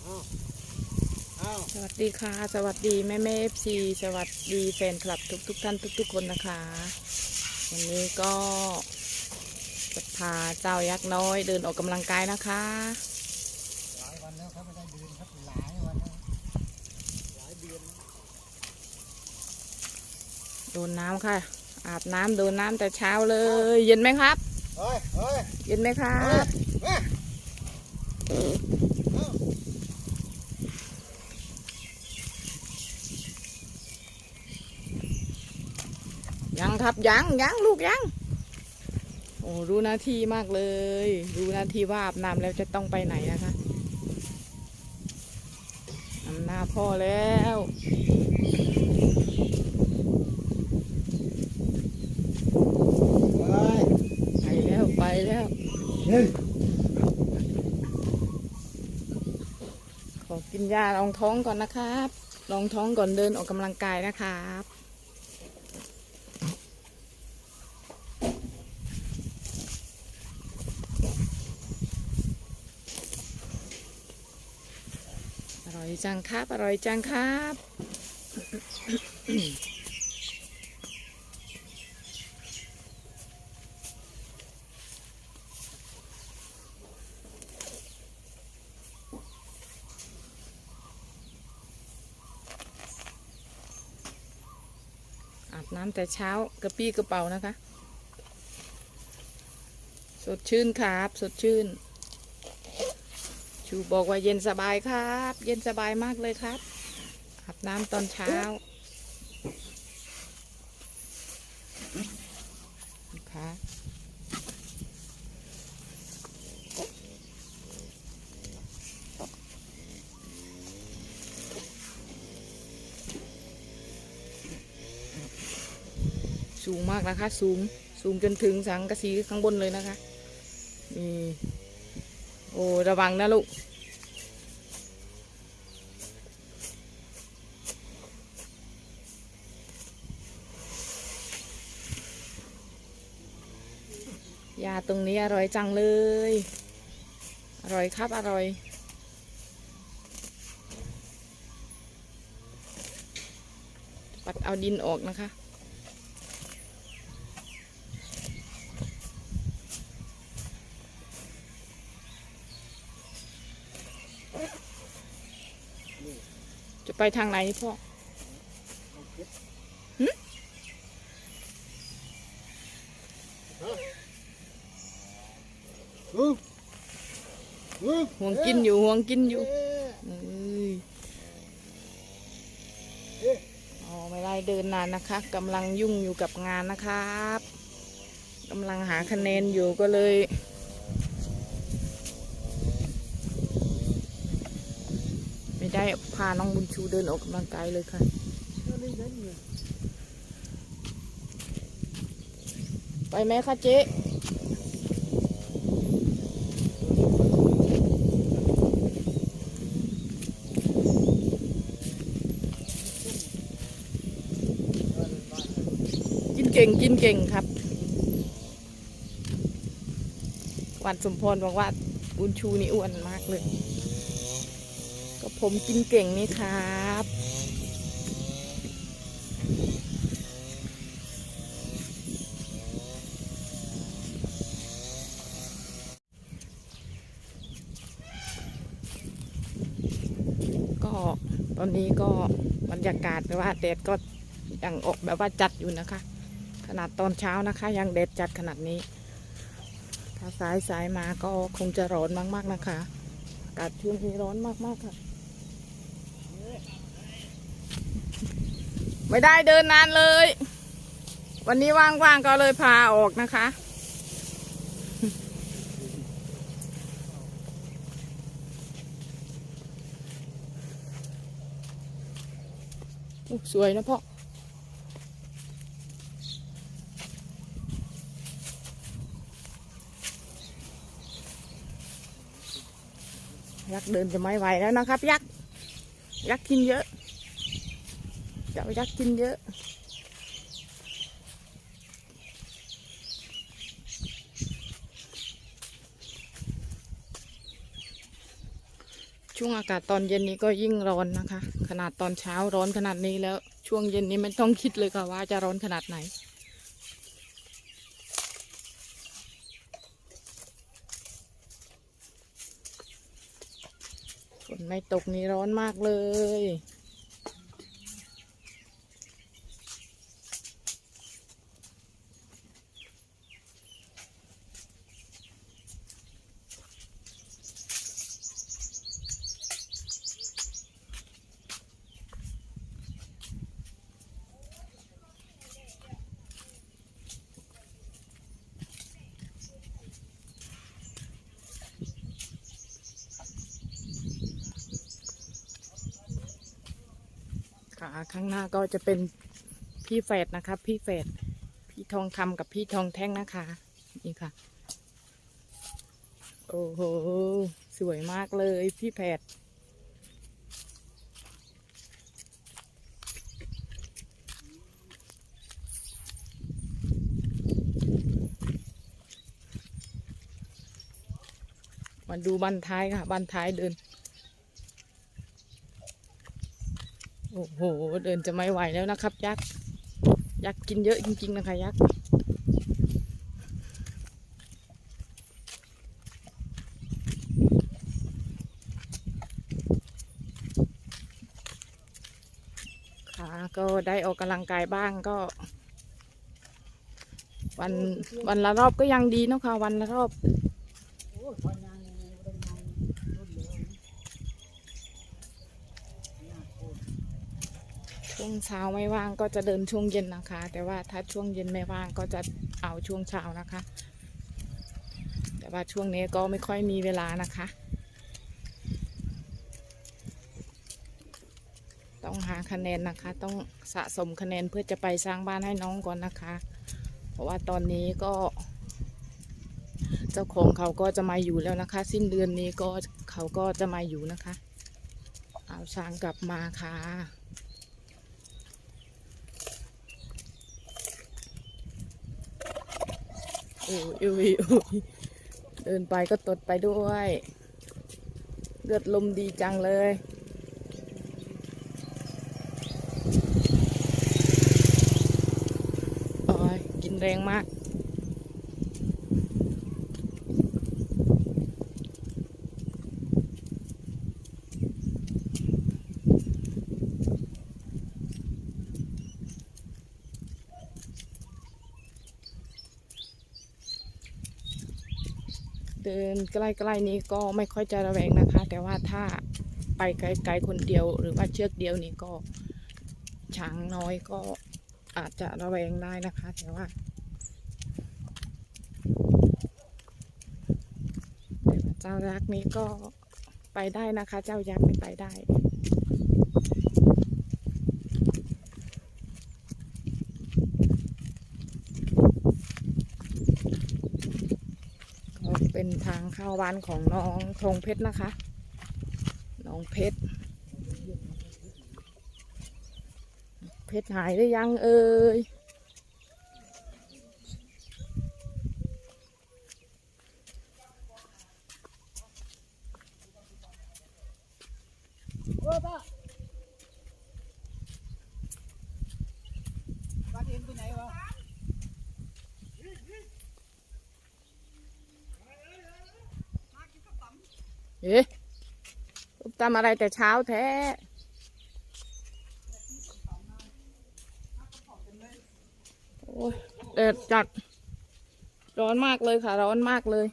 เอาเอาสวัสดีค่ะ สวัสดีแม่แม่เอฟซีสวัสดีแฟนคลับทุกทุกๆท่านทุกทุก ๆ คนนะคะ วันนี้ก็จะพาเจ้ายักษ์น้อยเดินออกกำลังกายนะคะ หลายวันแล้วครับไม่ได้เดินครับหลายวันแล้วหลายเดือนโดนน้ำค่ะ อาบน้ำโดนน้ำแต่เช้าเลย เย็นไหมครับ เฮ้ยเฮ้ยเย็นไหมครัเฮ้ยบ เฮ้ยเอายังครับยังยังลูกยังโอ้รู้หน้าที่มากเลย รู้หน้าที่ว่าอาบน้ำแล้วจะต้องไปไหนนะคะนำหน้าพ่อแล้วเฮ้ยไปแล้วไปแล้วเฮ้ยขอกินยารองท้องก่อนนะครับ รองท้องก่อนเดินออกกำลังกายนะครับ อร่อย จังครับ อร่อยจังครับ อาบน้ำแต่เช้ากระปี้กระเป๋านะคะ สดชื่นครับ สดชื่น ชูบอกว่าเย็นสบายครับ เย็นสบายมากเลยครับ อาบน้ำตอนเช้าค่ะสูงมากนะคะ สูง สูงจนถึงสังกะสีข้างบนเลยนะคะนี่ โอ้ระวังนะลูก ยาตรงนี้อร่อยจังเลย อร่อยครับอร่อยปัดเอาดินออกนะคะ จะไปทางไหนพ่อฮึฮึห่วงกินอยู่ห่วงกินอยู่เอ้ยเอ้ยเอ้ยอ๋อไม่ได้เดินนานนะคะกำลังยุ่งอยู่กับงานนะครับกำลังหาคะแนนอยู่ก็เลย ได้พาน้องบุญชูเดินออกกำลังกายเลยค่ะไปไหมคะเจ๊กินเก่งกินเก่งครับ วันสมพรบอกว่าบุญชูนี่อ้วนมากเลย ผมกินเก่งนี่ครับ ก็ตอนนี้ก็บรรยากาศแบบว่าแดดก็ยังออกแบบว่าจัดอยู่นะคะ ขนาดตอนเช้านะคะ ยังแดดจัดขนาดนี้ ถ้าสายสายมาก็คงจะร้อนมาก ๆ นะคะอากาศช่วงนี้ร้อนมาก ๆ ค่ะ ไม่ได้เดินนานเลย วันนี้ว่างๆก็เลยพาออกนะคะอุ๊ยสวยนะพ่อยักษ์เดินจะไม่ไหวแล้วนะครับ ยักษ์ยักษ์กินเยอะ เจ้ายักษ์กินเยอะ ช่วงอากาศตอนเย็นนี้ก็ยิ่งร้อนนะคะ ขนาดตอนเช้าร้อนขนาดนี้แล้ว ช่วงเย็นนี้ไม่ต้องคิดเลยค่ะว่าจะร้อนขนาดไหนฝนไม่ตกนี่ร้อนมากเลย ข้างหน้าก็จะเป็นพี่แฝดนะคะ พี่แฝดพี่ทองคำกับพี่ทองแท่งนะคะ นี่ค่ะ โอ้โห สวยมากเลยพี่แฝดมาดูบันท้ายค่ะ บันท้ายเดิน อ้โห เดินจะไม่ไหวแล้วนะครับ ยักษ์ ยักษ์กินเยอะจริง ๆ นะคะ ยักษ์ค่ะก็ได้ออกกำลังกายบ้างก็ วันวันละรอบก็ยังดีเนะค่ะวันละรอบ โอ้ยพอนางยังไงก็ได้นางรุ่นเร็วนะน่าโคตร ช่ วงเช้าไม่ว่างก็จะเดินช่วงเย็นนะคะ แต่ว่าถ้าช่วงเย็นไม่ว่างก็จะเอาช่วงเช้านะคะ แต่ว่าช่วงนี้ก็ไม่ค่อยมีเวลานะคะ ต้องหาคะแนนนะคะ ต้องสะสมคะแนนเพื่อจะไปสร้างบ้านให้น้องก่อนนะคะ เพราะว่าตอนนี้ก็ เจ้าของเขาก็จะมาอยู่แล้วนะคะ สิ้นเดือนนี้ก็เขาก็จะมาอยู่นะคะ เอาช้างกลับมาค่ะ อ้ยอ้ยโอ้ยเดินไปก็ตดไปด้วย เลือดลมดีจังเลยโอ้ยกินแรงมาก เดินใกล้ๆนี้ก็ไม่ค่อยจะระแวงนะคะ แต่ว่าถ้าไปไกลๆคนเดียว หรือว่าเชือกเดียวนี้ก็ช้างน้อยก็อาจจะระแวงได้นะคะ แต่ว่าเจ้ายักษ์นี้ก็ไปได้นะคะ เจ้ายักษ์ไม่ไปได้ ก็เป็นางเข้าบ้านของน้องธงเพชรนะคะ น้องเพชร เพชรหายหรือยังเอ่ยโอ้ป้าบ้านเองไปไหนวะ เอ๊ะตำอะไรแต่เช้าแท้ โอ้ยแดดจัด ร้อนมากเลยค่ะ ร้อนมากเลย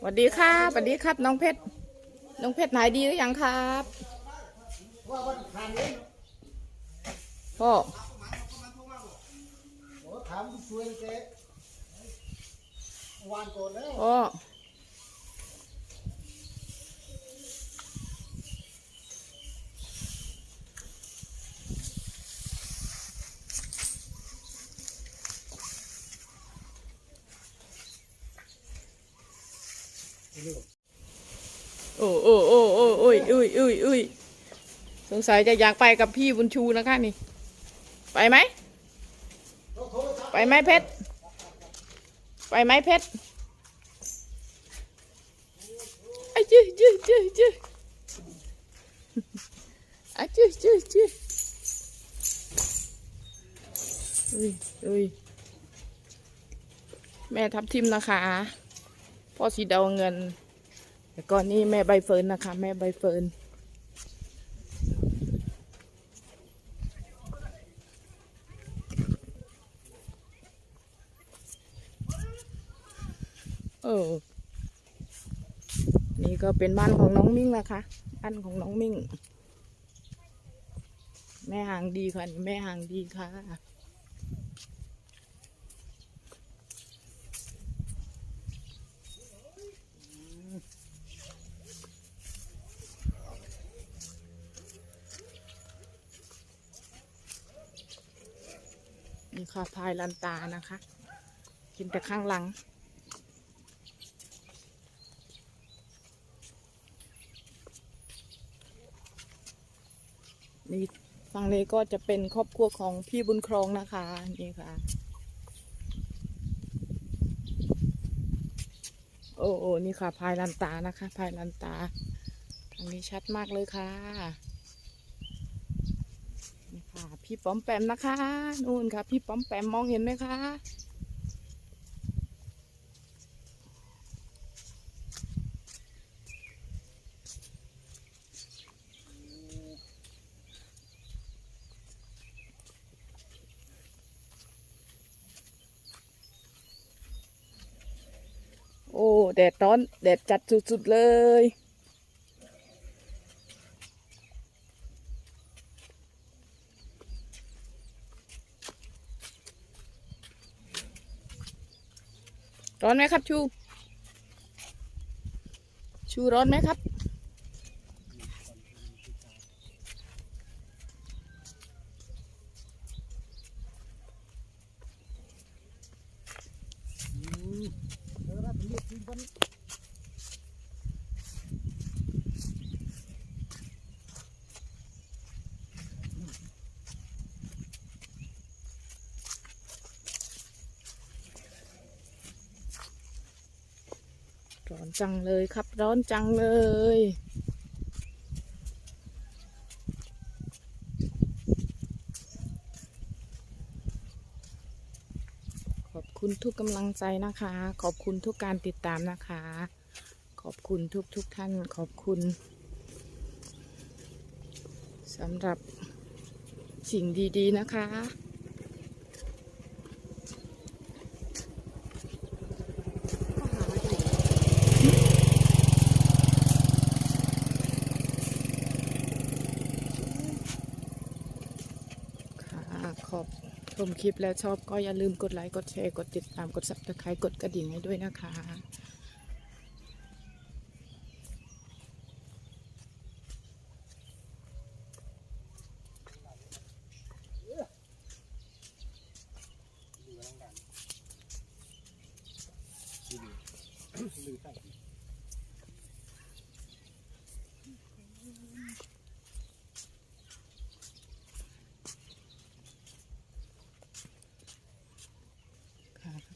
สวัสดีค่ะสวัสดีครับ น้องเพชร น้องเพชรหายดีหรือยังครับ พ่อโอ้ถามช่วยแกวานก่อนแล้วพ่อโอ้โอ้โอ้โอ้โอ้ยอุ้ยอุ้ยอุ้ย สงสัยจะอยากไปกับพี่บุญชูนะคะนี่ ไปไหม ไปไหมเพชร ไปไหมเพชรไอ้จื้อจื้อจื้อจื้อไอ้จื้อจื้อจื้ออุ้ยอุ้ยแม่ทับทิมนะคะพ่อสีดาวเงินแล้วก็นี่แม่ใบเฟิร์นนะคะ แม่ใบเฟิร์น ออ นี่ก็เป็นบ้านของน้องมิ่งนะคะ บ้านของน้องมิ่ง แม่หางดีค่ะแม่หางดีค่ะนี่ค่ะพายลันตานะคะ กินแต่ข้างหลัง นี่ ฝั่งนี้ก็จะเป็นครอบครัวของพี่บุญครองนะคะนี่ค่ะ โอ้โอ้นี่ค่ะพายลันตานะคะพายลันตาทางนี้ชัดมากเลยค่ะนี่ค่ะ พี่ป้อมแปมนะคะนู่นค่ะ พี่ป้อมแปมมองเห็นไหมคะ โอ้แดดร้อน แดดจัดสุดๆเลย ร้อนไหมครับชู ชูร้อนไหมครับ อนจังเลยครับ ร้อนจังเลย ขอบคุณทุกกำลังใจนะคะ ขอบคุณทุกการติดตามนะคะ ขอบคุณทุกทุกท่าน ขอบคุณสำหรับสิ่งดี ๆ นะคะขอบช มคลิปแล้วชอบก็อย่าลืมกดไลค์กดแชร์กดติดตามกด subscribe กดกระดิ่งให้ด้วยนะคะค่ะ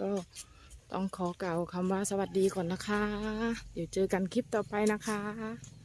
ก็ต้องขอกล่าวคำว่าสวัสดีก่อนนะคะ เดี๋ยวเจอกันคลิปต่อไปนะคะ